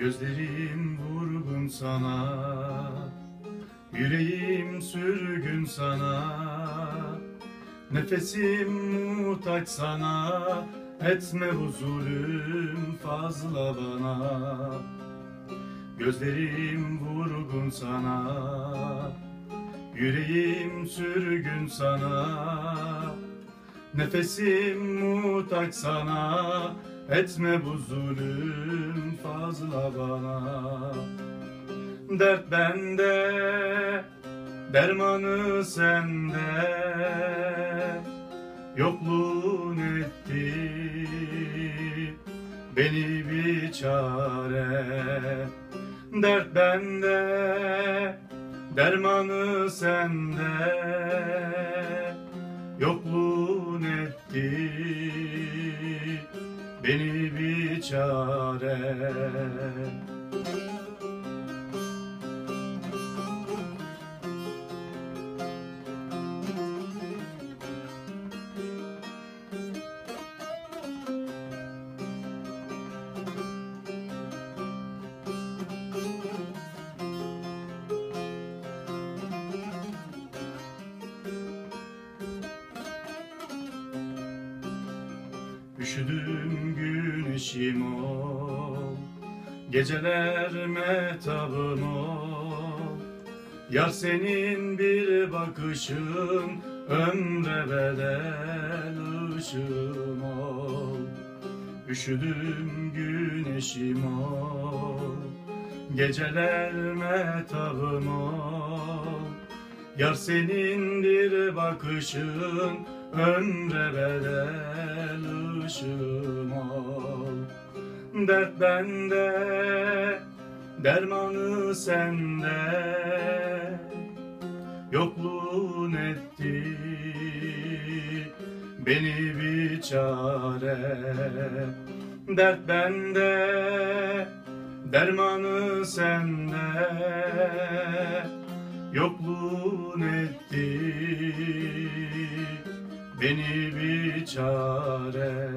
Gözlerim vurgun sana Yüreğim sürgün sana. Nefesim muhtaç sana Etme bu zulüm fazla bana. Gözlerim vurgun sana Yüreğim sürgün sana. Nefesim muhtaç sana Etme bu zulüm fazla bana. Dert bende Dermanı sende. Yokluğun etti Beni bir çare. Dert bende Dermanı sende. Yokluğun etti Beni bir çare Üşüdüm güneşim ol Geceler metabım ol. Yar senin bir bakışın Ömre bedel ışığım ol. Üşüdüm güneşim ol Geceler metabım ol. Yar senin bir bakışın Ömre bedel ışığım ol. Dert bende Dermanı sende. Yokluğun etti Beni bir çare. Dert bende Dermanı sende. Yokluğun etti Beni bir çare